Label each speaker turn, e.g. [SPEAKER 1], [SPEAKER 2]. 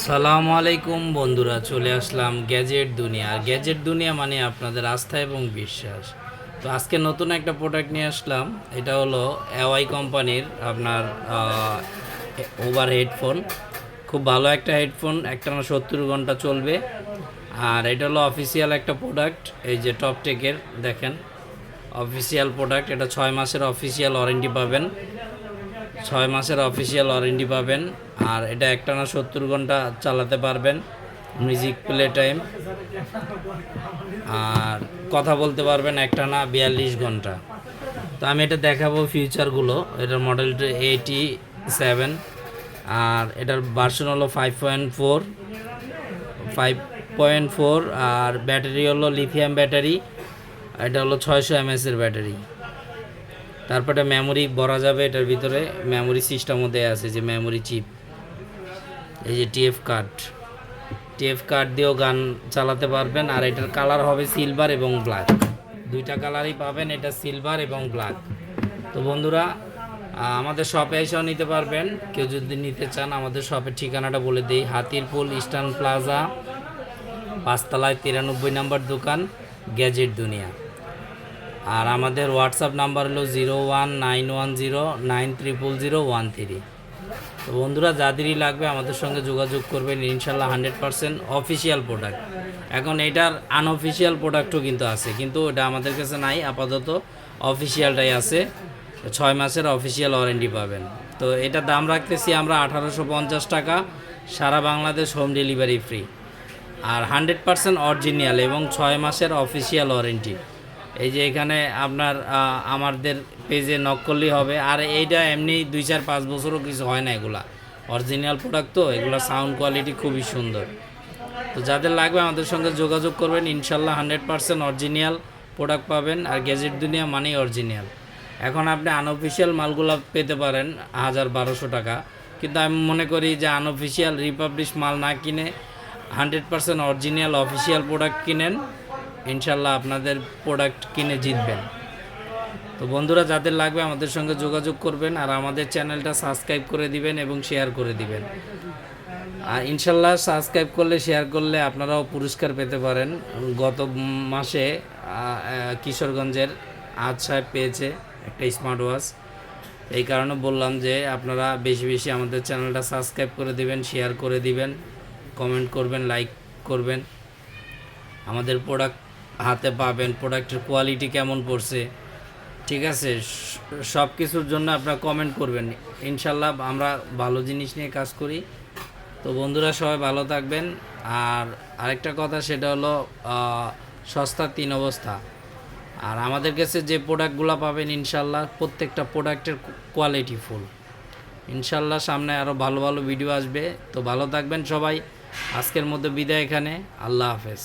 [SPEAKER 1] সালাম আলাইকুম বন্ধুরা, চলে আসলাম গ্যাজেট দুনিয়া। আর গ্যাজেট দুনিয়া মানে আপনাদের আস্থা এবং বিশ্বাস। তো আজকে নতুন একটা প্রোডাক্ট নিয়ে আসলাম, এটা হলো এওয়াই কোম্পানির আপনার ওভার হেডফোন খুব ভালো একটা হেডফোন একটা না সত্তর ঘণ্টা চলবে। আর এটা হলো অফিসিয়াল একটা প্রোডাক্ট এই যে টপ টেকের দেখেন। অফিসিয়াল প্রোডাক্ট এটা ছয় মাসের অফিসিয়াল ওয়ারেন্টি পাবেন। ছয় মাসের অফিসিয়াল ওয়ারেন্টি পাবেন। আর এটা একটানা সত্তর ঘণ্টা চালাতে পারবেন মিউজিক প্লে টাইম আর কথা বলতে পারবেন একটানা বিয়াল্লিশ ঘণ্টা। তো আমি এটা দেখাবো ফিউচারগুলো এটার মডেলটা এইটি সেভেন আর এটার ভার্সন হলো five point four five point four আর ব্যাটারি হলো লিথিয়াম ব্যাটারি এটা হলো ছয়শো এমএসের ব্যাটারি তারপরে মেমোরি ভরা যাবে এটার ভিতরে মেমোরি সিস্টেমও দেওয়া আছে যে মেমোরি চিপ এই যে টিএফ কার্ড। টিএফ কার্ড দিয়েও গান চালাতে পারবেন, আর এটার কালার হবে সিলভার এবং ব্ল্যাক। দুইটা কালারই পাবেন, এটা সিলভার এবং ব্ল্যাক। তো বন্ধুরা আমাদের শপে এসেও নিতে পারবেন। কেউ যদি নিতে চান, আমাদের শপের ঠিকানাটা বলে দিই। হাতিরপুল ইস্টার্ন প্লাজা, পাঁচতলায় তিরানব্বই নম্বর দোকান, গ্যাজেট দুনিয়া। আর আমাদের হোয়াটসঅ্যাপ নাম্বার হলো zero one nine one zero nine triple zero one three. তো বন্ধুরা যাদেরই লাগবে আমাদের সঙ্গে যোগাযোগ করবেন, ইনশাল্লাহ হান্ড্রেড পারসেন্ট অফিসিয়াল প্রোডাক্ট। এখন এটার আনঅফিসিয়াল প্রোডাক্টও কিন্তু আছে, কিন্তু এটা আমাদের কাছে নাই, আপাতত অফিসিয়ালটাই আছে। ছয় মাসের অফিসিয়াল ওয়ারেন্টি পাবেন। তো এটার দাম রাখতেছি আমরা আঠারোশো পঞ্চাশ টাকা, সারা বাংলাদেশ হোম ডেলিভারি ফ্রি। আর হান্ড্রেড পারসেন্ট অরিজিনাল এবং ছয় মাসের অফিসিয়াল ওয়ারেন্টি। এই যে এখানে আপনার আমাদের পেজে নক করলেই হবে। আর এইটা এমনি দুই চার পাঁচ বছরও কিছু হয় না এগুলা। অরিজিনাল প্রোডাক্ট তো, এগুলো সাউন্ড কোয়ালিটি খুবই সুন্দর। তো যাদের লাগবে আমাদের সঙ্গে যোগাযোগ করবেন, ইনশাল্লাহ হান্ড্রেড পারসেন্ট অরিজিনাল প্রোডাক্ট পাবেন। আর গ্যাজেট দুনিয়া মানেই অরিজিনাল এখন আপনি আনঅফিসিয়াল মালগুলো পেতে পারেন, হাজার বারোশো টাকা। কিন্তু আমি মনে করি যে আনঅফিসিয়াল রিপাবলিশ মাল না কিনে hundred percent original official product কিনেন। ইনশাল্লাহ আপনাদের প্রোডাক্ট কিনে জিতবেন। তো বন্ধুরা, যাদের লাগবে আমাদের সঙ্গে যোগাযোগ করবেন আর আমাদের চ্যানেলটা সাবস্ক্রাইব করে দিবেন এবং শেয়ার করে দিবেন। আর ইনশাল্লাহ সাবস্ক্রাইব করলে শেয়ার করলে আপনারাও পুরস্কার পেতে পারেন। গত মাসে কিশোরগঞ্জের আজ সাহেব পেয়েছে একটা স্মার্ট ওয়াচ এই কারণে বললাম যে আপনারা বেশি বেশি আমাদের চ্যানেলটা সাবস্ক্রাইব করে দিবেন শেয়ার করে দিবেন কমেন্ট করবেন লাইক করবেন। আমাদের প্রোডাক্ট হাতে পাবেন প্রোডাক্টের কোয়ালিটি কেমন পড়ছে, ঠিক আছে? সব কিছুর জন্য আপনারা কমেন্ট করবেন। ইনশাল্লাহ আমরা ভালো জিনিস নিয়ে কাজ করি। তো বন্ধুরা, সবাই ভালো থাকবেন। আর আরেকটা কথা, সেটা হলো সস্তা তিন অবস্থা। আর আমাদের কাছে যে প্রোডাক্টগুলো পাবেন, ইনশাল্লাহ প্রত্যেকটা প্রোডাক্টের কোয়ালিটি ফুল ইনশাল্লাহ সামনে আরও ভালো ভালো ভিডিও আসবে। তো ভালো থাকবেন সবাই। আজকের মধ্যে বিদায় এখানে। আল্লাহ হাফেজ।